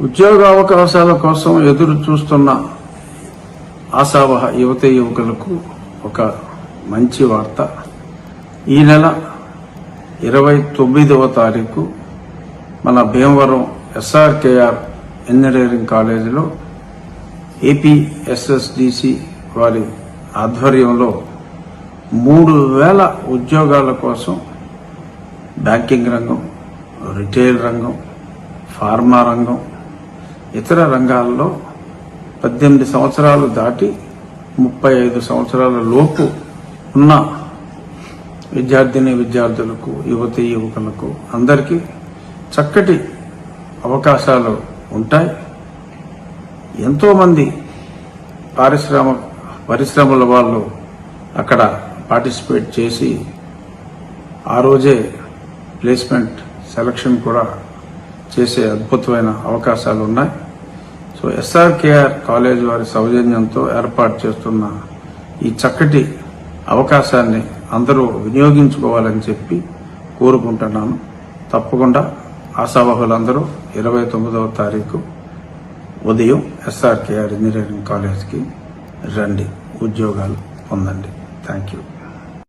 ఉద్యోగ అవకాశాల కోసం ఎదురు చూస్తున్న ఆశావహ యువత యువకులకు ఒక మంచి వార్త. ఈ నెల ఇరవై తొమ్మిదవ తారీఖు మన భీమవరం ఎస్ఆర్కేఆర్ ఇంజనీరింగ్ కాలేజీలో ఏపీఎస్ఎస్డిసి వారి ఆధ్వర్యంలో మూడు వేల ఉద్యోగాల కోసం బ్యాంకింగ్ రంగం రిటైల్ రంగం ఫార్మా రంగం ఇతర రంగాల్లో పద్దెనిమిది సంవత్సరాలు దాటి ముప్పై ఐదు సంవత్సరాల లోపు ఉన్న విద్యార్థిని విద్యార్థులకు యువతి యువకులకు అందరికీ చక్కటి అవకాశాలు ఉంటాయి. ఎంతోమంది పారిశ్రామ పరిశ్రమల వాళ్ళు అక్కడ పార్టిసిపేట్ చేసి ఆ రోజే ప్లేస్మెంట్ సెలక్షన్ కూడా చేసే అద్భుతమైన అవకాశాలు ఉన్నాయి సో ఎస్ఆర్కేఆర్ కాలేజ్ వారి సౌజన్యంతో ఏర్పాటు చేస్తున్న ఈ చక్కటి అవకాశాన్ని అందరూ వినియోగించుకోవాలని చెప్పి కోరుకుంటున్నాను. తప్పకుండా ఆశావహులందరూ ఇరవై తొమ్మిదవ తారీఖు ఉదయం ఎస్ఆర్కేఆర్ ఇంజనీరింగ్ కాలేజ్కి రండి. ఉద్యోగాలు పొందండి. Thank you